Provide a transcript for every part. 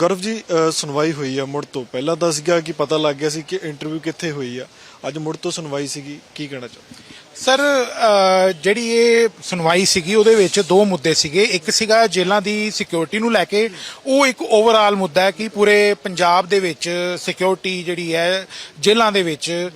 ਗੌਰਵ ਜੀ ਸੁਣਵਾਈ ਹੋਈ ਆ ਮੁੜ ਤੋਂ। ਪਹਿਲਾਂ ਤਾਂ ਸੀਗਾ ਕਿ ਪਤਾ ਲੱਗ ਗਿਆ ਸੀ ਕਿ ਇੰਟਰਵਿਊ ਕਿੱਥੇ ਹੋਈ ਆ। ਅੱਜ ਮੁੜ ਤੋਂ ਸੁਣਵਾਈ ਸੀਗੀ। ਕੀ ਕਹਿਣਾ ਚਾਹੋ ਸਰ ਜਿਹੜੀ ਇਹ ਸੁਣਵਾਈ ਸੀਗੀ, ਉਹਦੇ ਵਿੱਚ ਦੋ ਮੁੱਦੇ ਸੀਗੇ। ਇੱਕ ਸੀਗਾ ਜੇਲ੍ਹਾਂ ਦੀ ਸਿਕਿਉਰਿਟੀ ਨੂੰ ਲੈ ਕੇ। ਉਹ ਇੱਕ ਓਵਰਆਲ ਮੁੱਦਾ ਹੈ ਕਿ ਪੂਰੇ ਪੰਜਾਬ ਦੇ ਵਿੱਚ ਸਿਕਿਉਰਿਟੀ ਜਿਹੜੀ ਹੈ, ਜੇਲ੍ਹਾਂ ਦੇ ਵਿੱਚ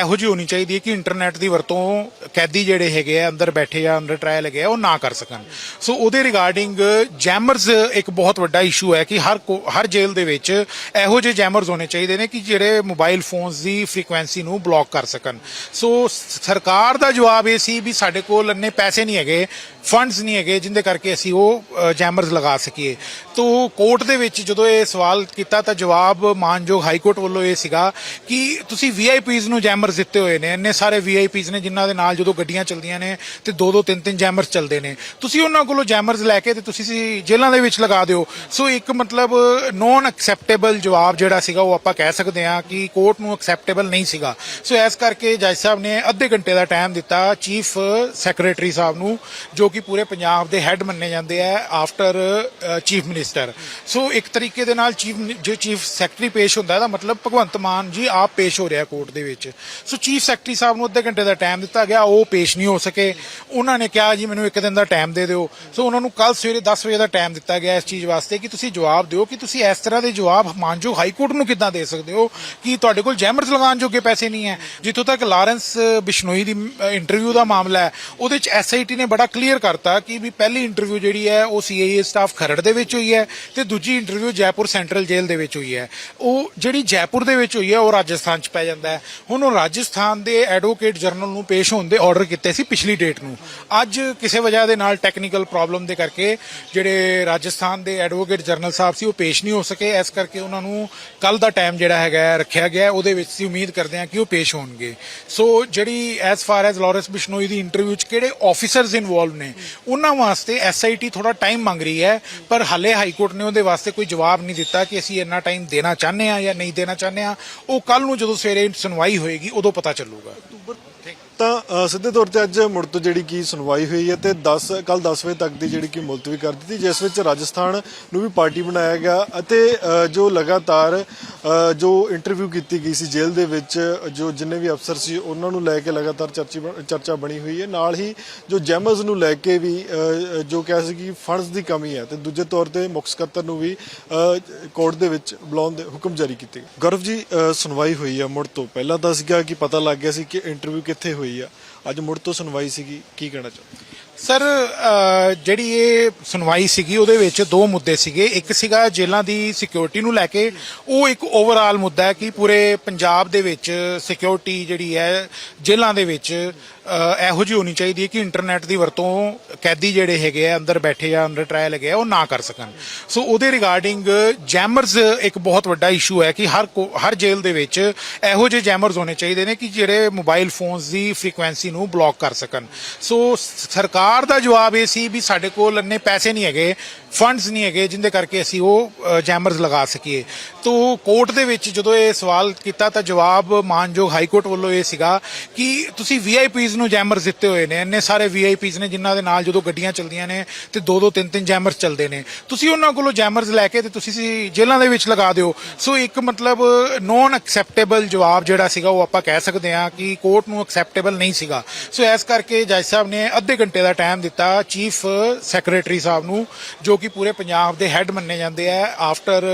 ਇਹੋ ਜਿਹੀ ਹੋਣੀ ਚਾਹੀਦੀ ਹੈ ਕਿ ਇੰਟਰਨੈਟ ਦੀ ਵਰਤੋਂ ਕੈਦੀ ਜਿਹੜੇ ਹੈਗੇ ਆ, ਅੰਦਰ ਬੈਠੇ ਜਾਂ ਅੰਡਰ ਟ੍ਰਾਇਲ ਹੈਗੇ ਆ, ਉਹ ਨਾ ਕਰ ਸਕਣ। ਸੋ ਉਹਦੇ ਰਿਗਾਰਡਿੰਗ ਜੈਮਰਸ ਇੱਕ ਬਹੁਤ ਵੱਡਾ ਇਸ਼ੂ ਹੈ ਕਿ ਹਰ ਕੋ- ਹਰ ਜੇਲ੍ਹ ਦੇ ਵਿੱਚ ਇਹੋ ਜਿਹੇ ਜੈਮਰਸ ਹੋਣੇ ਚਾਹੀਦੇ ਨੇ ਕਿ ਜਿਹੜੇ ਮੋਬਾਈਲ ਫੋਨਸ ਦੀ ਫ੍ਰੀਕੁਐਂਸੀ ਨੂੰ ਬਲੌਕ ਕਰ ਸਕਣ। ਸੋ ਸਰਕਾਰ ਸਰਕਾਰ ਦਾ ਜਵਾਬ ਇਹ ਸੀ ਵੀ ਸਾਡੇ ਕੋਲ ਇੰਨੇ ਪੈਸੇ ਨਹੀਂ ਹੈਗੇ। ਫੰਡਸ ਨਹੀਂ ਹੈਗੇ ਜਿੰਦੇ ਕਰਕੇ ਅਸੀਂ ਉਹ ਜੈਮਰਸ ਲਗਾ ਸਕੀਏ। ਤੋ ਕੋਰਟ ਦੇ ਵਿੱਚ ਜਦੋਂ ਇਹ ਸਵਾਲ ਕੀਤਾ ਤਾਂ ਜਵਾਬ ਮਾਨਯੋਗ ਹਾਈ ਕੋਰਟ ਵੱਲੋਂ ਇਹ ਸੀਗਾ ਕਿ ਤੁਸੀਂ ਵੀਆਈਪੀਜ਼ ਨੂੰ ਜੈਮਰਸ ਦਿੱਤੇ ਹੋਏ ਨੇ, ਇੰਨੇ ਸਾਰੇ ਵੀਆਈਪੀਜ਼ ਨੇ ਜਿਨ੍ਹਾਂ ਦੇ ਨਾਲ ਜਦੋਂ ਗੱਡੀਆਂ ਚੱਲਦੀਆਂ ਨੇ ਤੇ ਦੋ ਦੋ ਤਿੰਨ ਤਿੰਨ ਜੈਮਰਸ ਚੱਲਦੇ ਨੇ। ਤੁਸੀਂ ਉਹਨਾਂ ਕੋਲੋਂ ਜੈਮਰਸ ਲੈ ਕੇ ਤੇ ਤੁਸੀਂ ਜੇਲ੍ਹਾਂ ਦੇ ਵਿੱਚ ਲਗਾ ਦਿਓ। ਸੋ ਇੱਕ ਮਤਲਬ ਨੋਨ ਐਕਸੈਪਟੇਬਲ ਜਵਾਬ ਜਿਹੜਾ ਸੀਗਾ ਉਹ ਆਪਾਂ ਕਹਿ ਸਕਦੇ ਹਾਂ ਕਿ ਕੋਰਟ ਨੂੰ ਐਕਸੈਪਟੇਬਲ ਨਹੀਂ ਸੀਗਾ। ਸੋ ਇਸ ਕਰਕੇ ਜੱਜ ਸਾਹਿਬ ਨੇ ਅੱਧੇ ਘੰਟੇ ਦਾ ਟਾਈਮ ਦਿੱਤਾ, ਚੀਫ ਸੈਕਟਰੀ ਸਾਹਿਬ ਨੂੰ, ਜੋ ਕਿ ਪੂਰੇ ਪੰਜਾਬ ਦੇ ਹੈੱਡ ਮੰਨੇ ਜਾਂਦੇ ਆ ਆਫਟਰ ਚੀਫ ਮਿਨਿਸਟਰ ਸੋ ਇੱਕ ਤਰੀਕੇ ਦੇ ਨਾਲ ਚੀਫ ਜੋ ਚੀਫ ਸੈਕਟਰੀ ਪੇਸ਼ ਹੁੰਦਾ, ਇਹਦਾ ਮਤਲਬ ਭਗਵੰਤ ਮਾਨ ਜੀ ਆਪ ਪੇਸ਼ ਹੋ ਰਿਹਾ ਕੋਰਟ ਦੇ ਵਿੱਚ। ਸੋ ਚੀਫ ਸੈਕਟਰੀ ਸਾਹਿਬ ਨੂੰ ਅੱਧੇ ਘੰਟੇ ਦਾ ਟਾਈਮ ਦਿੱਤਾ ਗਿਆ, ਉਹ ਪੇਸ਼ ਨਹੀਂ ਹੋ ਸਕੇ। ਉਹਨਾਂ ਨੇ ਕਿਹਾ, ਜੀ, ਮੈਨੂੰ ਇੱਕ ਦਿਨ ਦਾ ਟਾਈਮ ਦੇ ਦਿਓ। ਸੋ ਉਹਨਾਂ ਨੂੰ ਕੱਲ ਸਵੇਰੇ 10 ਵਜੇ ਦਾ ਟਾਈਮ ਦਿੱਤਾ ਗਿਆ ਇਸ ਚੀਜ਼ ਵਾਸਤੇ ਕਿ ਤੁਸੀਂ ਜਵਾਬ ਦਿਓ ਕਿ ਤੁਸੀਂ ਇਸ ਤਰ੍ਹਾਂ ਦੇ ਜਵਾਬ ਮਾਨਯੋਗ ਹਾਈ ਕੋਰਟ ਨੂੰ ਕਿੱਦਾਂ ਦੇ ਸਕਦੇ ਹੋ? ਕਿ ਤੁਹਾਡੇ ਕੋਲ ਜੈਮਰਸ ਲਗਾਉਣ ਜੋਗੇ ਪੈਸੇ ਨਹੀਂ ਹੈ? ਜਿੱਥੋਂ ਤੱਕ ਲਾਰੈਂਸ ਬਿਸ਼ਨੋਈ ਦੀ ਇੰਟਰਵਿਊ ਦਾ ਮਾਮਲਾ ਹੈ, ਉਹਦੇ ਚ ਐਸਆਈਟੀ ਨੇ ਬੜਾ ਕਲੀਅਰ ਕਰਤਾ ਕਿ ਵੀ ਪਹਿਲੀ ਇੰਟਰਵਿਊ ਜਿਹੜੀ ਹੈ, ਉਹ ਸੀਆਈਏ ਸਟਾਫ ਖਰੜ ਦੇ ਵਿੱਚ ਹੋਈ ਹੈ ਤੇ ਦੂਜੀ ਇੰਟਰਵਿਊ ਜੈਪੁਰ ਸੈਂਟਰਲ ਜੇਲ੍ਹ ਦੇ ਵਿੱਚ ਹੋਈ ਹੈ। ਉਹ ਜਿਹੜੀ ਜੈਪੁਰ ਦੇ ਵਿੱਚ ਹੋਈ ਹੈ, ਉਹ ਰਾਜਸਥਾਨ ਚ ਪੈ ਜਾਂਦਾ ਹੈ। ਹੁਣ ਉਹ ਰਾਜਸਥਾਨ ਦੇ ਐਡਵੋਕੇਟ ਜਨਰਲ ਨੂੰ ਪੇਸ਼ ਹੋਣ ਦੇ ਆਰਡਰ ਕੀਤੇ ਸੀ ਪਿਛਲੀ ਡੇਟ ਨੂੰ। ਅੱਜ ਕਿਸੇ ਵਜ੍ਹਾ ਦੇ ਨਾਲ ਟੈਕਨੀਕਲ ਪ੍ਰੋਬਲਮ ਦੇ ਕਰਕੇ ਜਿਹੜੇ ਰਾਜਸਥਾਨ ਦੇ ਐਡਵੋਕੇਟ ਜਨਰਲ ਸਾਹਿਬ ਸੀ, ਉਹ ਪੇਸ਼ ਨਹੀਂ ਹੋ ਸਕੇ। ਇਸ ਕਰਕੇ ਉਹਨਾਂ ਨੂੰ ਕੱਲ ਦਾ ਟਾਈਮ ਜਿਹੜਾ ਹੈਗਾ ਰੱਖਿਆ ਗਿਆ ਉਹਦੇ ਵਿੱਚ ਅਸੀਂ ਉਮੀਦ ਕਰਦੇ ਹਾਂ ਕਿ ਉਹ ਪੇਸ਼ ਹੋਣਗੇ। ਸੋ ਜਿਹੜੀ S for S Lawrence Bishnoi the interview ਚ ਕਿਹੜੇ ਆਫੀਸਰਸ ਇਨਵੋਲਵ ਨੇ ਉਹਨਾਂ ਵਾਸਤੇ ਐਸਆਈਟੀ ਥੋੜਾ ਟਾਈਮ ਮੰਗ ਰਹੀ ਹੈ ਪਰ ਹਾਲੇ ਹਾਈ ਕੋਰਟ ਨੇ ਉਹਦੇ ਵਾਸਤੇ ਕੋਈ ਜਵਾਬ ਨਹੀਂ ਦਿੱਤਾ ਕਿ ਅਸੀਂ ਇੰਨਾ ਟਾਈਮ ਦੇਣਾ ਚਾਹੁੰਦੇ ਆ ਜਾਂ ਨਹੀਂ ਦੇਣਾ ਚਾਹੁੰਦੇ ਆ ਉਹ ਕੱਲ ਨੂੰ ਜਦੋਂ ਸਵੇਰੇ ਸੁਣਵਾਈ ਹੋਏਗੀ ਉਦੋਂ ਪਤਾ ਚੱਲੂਗਾ। ਤਾਂ ਸਿੱਧੇ ਤੌਰ ਤੇ ਅੱਜ ਮੁੜ ਤੋਂ ਜਿਹੜੀ ਕੀ ਸੁਣਵਾਈ ਹੋਈ ਹੈ ਤੇ 10 ਕੱਲ 10 ਵਜੇ ਤੱਕ ਦੀ ਜਿਹੜੀ ਕੀ ਮੁਲਤਵੀ ਕਰ ਦਿੱਤੀ, ਜਿਸ ਵਿੱਚ ਰਾਜਸਥਾਨ ਨੂੰ ਵੀ ਪਾਰਟੀ ਬਣਾਇਆ ਗਿਆ ਅਤੇ ਜੋ ਲਗਾਤਾਰ ਜੋ ਇੰਟਰਵਿਊ ਕੀਤੀ ਗਈ ਸੀ ਜੇਲ੍ਹ ਦੇ ਵਿੱਚ, ਜੋ ਜਿੰਨੇ ਵੀ ਅਫਸਰ ਸੀ ਉਹਨਾਂ ਨੂੰ ਲੈ ਕੇ ਲਗਾਤਾਰ ਚਰਚੀ ਬਣ- ਚਰਚਾ ਬਣੀ ਹੋਈ ਹੈ। ਨਾਲ ਹੀ ਜੋ ਜੈਮਜ਼ ਨੂੰ ਲੈ ਕੇ ਵੀ ਜੋ ਕਿਹਾ ਸੀ ਕਿ ਫੰਡਸ ਦੀ ਕਮੀ ਹੈ ਤੇ ਦੂਜੇ ਤੌਰ ਤੇ ਮੁੱਖ ਸਕੱਤਰ ਨੂੰ ਵੀ ਕੋਰਟ ਦੇ ਵਿੱਚ ਬੁਲਾਉਣ ਦੇ ਹੁਕਮ ਜਾਰੀ ਕੀਤੇ ਗਏ। ਗੌਰਵ ਜੀ ਸੁਣਵਾਈ ਹੋਈ ਹੈ ਮੁੜ ਤੋਂ। ਪਹਿਲਾਂ ਤਾਂ ਸੀਗਾ ਕਿ ਪਤਾ ਲੱਗ ਗਿਆ ਸੀ ਕਿ ਇੰਟਰਵਿਊ ਕਿੱਥੇ ਹੋਈ ਆ। ਅੱਜ ਮੁੜ ਤੋਂ ਸੁਣਵਾਈ ਸੀਗੀ। ਕੀ ਕਹਿਣਾ ਚਾਹੁੰਦੇ ਸਰ ਜਿਹੜੀ ਇਹ ਸੁਣਵਾਈ ਸੀਗੀ, ਉਹਦੇ ਵਿੱਚ ਦੋ ਮੁੱਦੇ ਸੀਗੇ। ਇੱਕ ਸੀਗਾ ਜੇਲ੍ਹਾਂ ਦੀ ਸਿਕਿਉਰਿਟੀ ਨੂੰ ਲੈ ਕੇ। ਉਹ ਇੱਕ ਓਵਰਆਲ ਮੁੱਦਾ ਹੈ ਕਿ ਪੂਰੇ ਪੰਜਾਬ ਦੇ ਵਿੱਚ ਸਿਕਿਉਰਿਟੀ ਜਿਹੜੀ ਹੈ, ਜੇਲ੍ਹਾਂ ਦੇ ਵਿੱਚ ਇਹੋ ਜਿਹੀ ਹੋਣੀ ਚਾਹੀਦੀ ਹੈ ਕਿ ਇੰਟਰਨੈਟ ਦੀ ਵਰਤੋਂ ਕੈਦੀ ਜਿਹੜੇ ਹੈਗੇ ਆ, ਅੰਦਰ ਬੈਠੇ ਆ ਅੰਡਰ ਟ੍ਰਾਇਲ ਹੈਗੇ ਆ, ਉਹ ਨਾ ਕਰ ਸਕਣ। ਸੋ ਉਹਦੇ ਰਿਗਾਰਡਿੰਗ ਜੈਮਰਸ ਇੱਕ ਬਹੁਤ ਵੱਡਾ ਇਸ਼ੂ ਹੈ ਕਿ ਹਰ ਕੋ- ਹਰ ਜੇਲ੍ਹ ਦੇ ਵਿੱਚ ਇਹੋ ਜਿਹੇ ਜੈਮਰਸ ਹੋਣੇ ਚਾਹੀਦੇ ਨੇ ਕਿ ਜਿਹੜੇ ਮੋਬਾਈਲ ਫੋਨਸ ਦੀ ਫ੍ਰੀਕੁਐਂਸੀ ਨੂੰ ਬਲੌਕ ਕਰ ਸਕਣ। ਸੋ, ਸਰਕਾਰ ਸਰਕਾਰ ਦਾ ਜਵਾਬ ਇਹ ਸੀ ਵੀ ਸਾਡੇ ਕੋਲ ਇੰਨੇ ਪੈਸੇ ਨਹੀਂ ਹੈਗੇ। ਫੰਡਸ ਨਹੀਂ ਹੈਗੇ ਜਿੰਦੇ ਕਰਕੇ ਅਸੀਂ ਉਹ ਜੈਮਰਸ ਲਗਾ ਸਕੀਏ। ਤੋ ਕੋਰਟ ਦੇ ਵਿੱਚ ਜਦੋਂ ਇਹ ਸਵਾਲ ਕੀਤਾ ਤਾਂ ਜਵਾਬ ਮਾਨਯੋਗ ਹਾਈ ਕੋਰਟ ਵੱਲੋਂ ਇਹ ਸੀਗਾ ਕਿ ਤੁਸੀਂ ਵੀਆਈਪੀਜ਼ ਨੂੰ ਜੈਮਰਸ ਦਿੱਤੇ ਹੋਏ ਨੇ, ਇੰਨੇ ਸਾਰੇ ਵੀਆਈਪੀਜ਼ ਨੇ ਜਿਨ੍ਹਾਂ ਦੇ ਨਾਲ ਜਦੋਂ ਗੱਡੀਆਂ ਚੱਲਦੀਆਂ ਨੇ ਤੇ ਦੋ ਦੋ ਤਿੰਨ ਤਿੰਨ ਜੈਮਰਸ ਚੱਲਦੇ ਨੇ। ਤੁਸੀਂ ਉਹਨਾਂ ਕੋਲੋਂ ਜੈਮਰਸ ਲੈ ਕੇ ਤੇ ਤੁਸੀਂ ਜੇਲ੍ਹਾਂ ਦੇ ਵਿੱਚ ਲਗਾ ਦਿਓ। ਸੋ ਇੱਕ ਮਤਲਬ ਨੋਨ ਐਕਸੈਪਟੇਬਲ ਜਵਾਬ ਜਿਹੜਾ ਸੀਗਾ ਉਹ ਆਪਾਂ ਕਹਿ ਸਕਦੇ ਹਾਂ ਕਿ ਕੋਰਟ ਨੂੰ ਐਕਸੈਪਟੇਬਲ ਨਹੀਂ ਸੀਗਾ। ਸੋ ਇਸ ਕਰਕੇ ਜੱਜ ਸਾਹਿਬ ਨੇ ਅੱਧੇ ਘੰਟੇ ਦਾ ਟਾਈਮ ਦਿੱਤਾ, ਚੀਫ ਸੈਕਟਰੀ ਸਾਹਿਬ ਨੂੰ, ਜੋ ਕਿ ਪੂਰੇ ਪੰਜਾਬ ਦੇ ਹੈੱਡ ਮੰਨੇ ਜਾਂਦੇ ਆ ਆਫਟਰ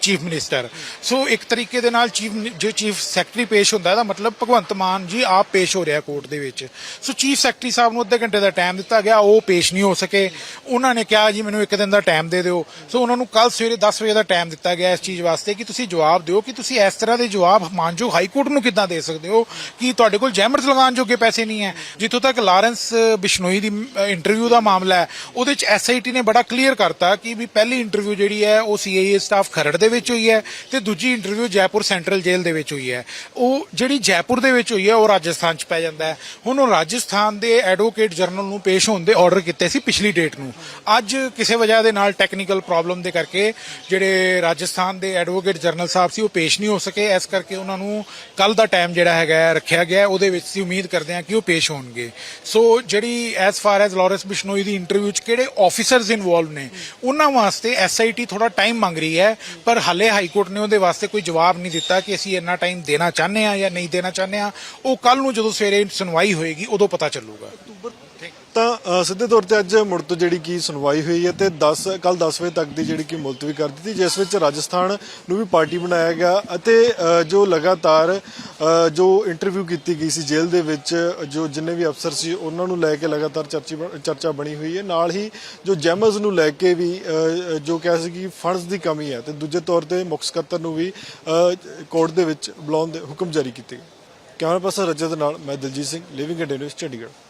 ਚੀਫ ਮਿਨਿਸਟਰ ਸੋ ਇੱਕ ਤਰੀਕੇ ਦੇ ਨਾਲ ਚੀਫ ਜੋ ਚੀਫ ਸੈਕਟਰੀ ਪੇਸ਼ ਹੁੰਦਾ ਇਹਦਾ ਮਤਲਬ ਭਗਵੰਤ ਮਾਨ ਜੀ ਆਪ ਪੇਸ਼ ਹੋ ਰਿਹਾ ਕੋਰਟ ਦੇ ਵਿੱਚ। ਸੋ ਚੀਫ ਸੈਕਟਰੀ ਸਾਹਿਬ ਨੂੰ ਅੱਧੇ ਘੰਟੇ ਦਾ ਟਾਈਮ ਦਿੱਤਾ ਗਿਆ, ਉਹ ਪੇਸ਼ ਨਹੀਂ ਹੋ ਸਕੇ। ਉਹਨਾਂ ਨੇ ਕਿਹਾ, ਜੀ, ਮੈਨੂੰ ਇੱਕ ਦਿਨ ਦਾ ਟਾਈਮ ਦੇ ਦਿਓ। ਸੋ ਉਹਨਾਂ ਨੂੰ ਕੱਲ ਸਵੇਰੇ 10 ਵਜੇ ਦਾ ਟਾਈਮ ਦਿੱਤਾ ਗਿਆ ਇਸ ਚੀਜ਼ ਵਾਸਤੇ ਕਿ ਤੁਸੀਂ ਜਵਾਬ ਦਿਓ ਕਿ ਤੁਸੀਂ ਇਸ ਤਰ੍ਹਾਂ ਦੇ ਜਵਾਬ ਮਾਨਯੋਗ ਹਾਈ ਕੋਰਟ ਨੂੰ ਕਿੱਦਾਂ ਦੇ ਸਕਦੇ ਹੋ? ਕਿ ਤੁਹਾਡੇ ਕੋਲ ਜੈਮਰਸ ਲਗਾਉਣ ਜੋਗੇ ਪੈਸੇ ਨਹੀਂ ਹੈ? ਜਿੱਥੋਂ ਤੱਕ ਲਾਰੈਂਸ ਬਿਸ਼ਨੋਈ ਦੀ ਇੰਟਰਵਿਊ ਦਾ ਮਾਮਲਾ ਹੈ, ਉਹਦੇ ਚ ਐਸਆਈਟੀ ਨੇ ਬੜਾ ਕਲੀਅਰ ਕਰਤਾ ਕਿ ਵੀ ਪਹਿਲੀ ਇੰਟਰਵਿਊ ਜਿਹੜੀ ਹੈ ਉਹ ਸੀਆਈਏ ਸਟਾਫ ਖਰੜ ਦੇ ਵਿੱਚ ਹੋਈ ਹੈ ਤੇ ਦੂਜੀ ਇੰਟਰਵਿਊ ਜੈਪੁਰ ਸੈਂਟਰਲ ਜੇਲ੍ਹ ਦੇ ਵਿੱਚ ਹੋਈ ਹੈ। ਉਹ ਜਿਹੜੀ ਜੈਪੁਰ ਦੇ ਵਿੱਚ ਹੋਈ ਹੈ, ਉਹ ਰਾਜਸਥਾਨ ਚ ਪੈ ਜਾਂਦਾ ਹੈ। ਹੁਣ ਉਹ ਰਾਜਸਥਾਨ ਦੇ ਐਡਵੋਕੇਟ ਜਨਰਲ ਨੂੰ ਪੇਸ਼ ਹੋਣ ਦੇ ਆਰਡਰ ਕੀਤੇ ਸੀ ਪਿਛਲੀ ਡੇਟ ਨੂੰ। ਅੱਜ ਕਿਸੇ ਵਜ੍ਹਾ ਦੇ ਨਾਲ ਟੈਕਨੀਕਲ ਪ੍ਰੋਬਲਮ ਦੇ ਕਰਕੇ ਜਿਹੜੇ ਰਾਜਸਥਾਨ ਦੇ ਐਡਵੋਕੇਟ ਜਨਰਲ ਸਾਹਿਬ ਸੀ, ਉਹ ਪੇਸ਼ ਨਹੀਂ ਹੋ ਸਕੇ। ਇਸ ਕਰਕੇ ਉਹਨਾਂ ਨੂੰ ਕੱਲ ਦਾ ਟਾਈਮ ਜਿਹੜਾ ਹੈਗਾ ਰੱਖਿਆ ਗਿਆ ਉਹਦੇ ਵਿੱਚ ਅਸੀਂ ਉਮੀਦ ਕਰਦੇ ਹਾਂ ਕਿ ਉਹ ਪੇਸ਼ ਹੋਣਗੇ। ਸੋ ਜਿਹੜੀ S for S Lawrence Bishnoi the interview ਚ ਕਿਹੜੇ ਆਫੀਸਰਸ ਇਨਵੋਲਵ ਨੇ ਨੇ ਉਹਨਾਂ ਵਾਸਤੇ ਐਸਆਈਟੀ ਥੋੜਾ ਟਾਈਮ ਮੰਗ ਰਹੀ ਹੈ, ਪਰ ਹਾਲੇ ਹਾਈ ਕੋਰਟ ਨੇ ਉਹਦੇ ਵਾਸਤੇ ਕੋਈ ਜਵਾਬ ਨਹੀਂ ਦਿੱਤਾ ਕਿ ਅਸੀਂ ਇੰਨਾ ਟਾਈਮ ਦੇਣਾ ਚਾਹੁੰਦੇ ਆ ਜਾਂ ਨਹੀਂ ਦੇਣਾ ਚਾਹੁੰਦੇ ਆ ਉਹ ਕੱਲ ਨੂੰ ਜਦੋਂ ਸਵੇਰੇ ਸੁਣਵਾਈ ਹੋਏਗੀ, ਉਦੋਂ ਪਤਾ ਚੱਲੂਗਾ। ਤਾਂ ਸਿੱਧੇ ਤੌਰ ਤੇ ਅੱਜ ਮੁੜ ਤੋਂ ਜਿਹੜੀ ਕੀ ਸੁਣਵਾਈ ਹੋਈ ਹੈ ਤੇ 10 ਕੱਲ 10 ਵਜੇ ਤੱਕ ਦੀ ਜਿਹੜੀ ਕੀ ਮੁਲਤਵੀ ਕਰ ਦਿੱਤੀ ਜਿਸ ਵਿੱਚ ਰਾਜਸਥਾਨ ਨੂੰ ਵੀ ਪਾਰਟੀ ਬਣਾਇਆ ਗਿਆ ਅਤੇ ਜੋ ਲਗਾਤਾਰ ਜੋ ਇੰਟਰਵਿਊ ਕੀਤੀ ਗਈ ਸੀ ਜੇਲ੍ਹ ਦੇ ਵਿੱਚ, ਜੋ ਜਿੰਨੇ ਵੀ ਅਫਸਰ ਸੀ ਉਹਨਾਂ ਨੂੰ ਲੈ ਕੇ ਲਗਾਤਾਰ ਚਰਚੀ ਬਣ- ਚਰਚਾ ਬਣੀ ਹੋਈ ਹੈ। ਨਾਲ ਹੀ ਜੋ ਜੈਮਜ਼ ਨੂੰ ਲੈ ਕੇ ਵੀ ਜੋ ਕਿਹਾ ਸੀ ਕਿ ਫੰਡਸ ਦੀ ਕਮੀ ਹੈ ਤੇ ਦੂਜੇ ਤੌਰ ਤੇ ਮੁੱਖ ਸਕੱਤਰ ਨੂੰ ਵੀ ਕੋਰਟ ਦੇ ਵਿੱਚ ਬੁਲਾਉਣ ਦੇ ਹੁਕਮ ਜਾਰੀ ਕੀਤੇ ਗਏ। ਕੈਮਰਾ ਪਰਸਨ ਰਜਤ ਨਾਲ, ਮੈਂ Diljit Singh Living India News Chandigarh.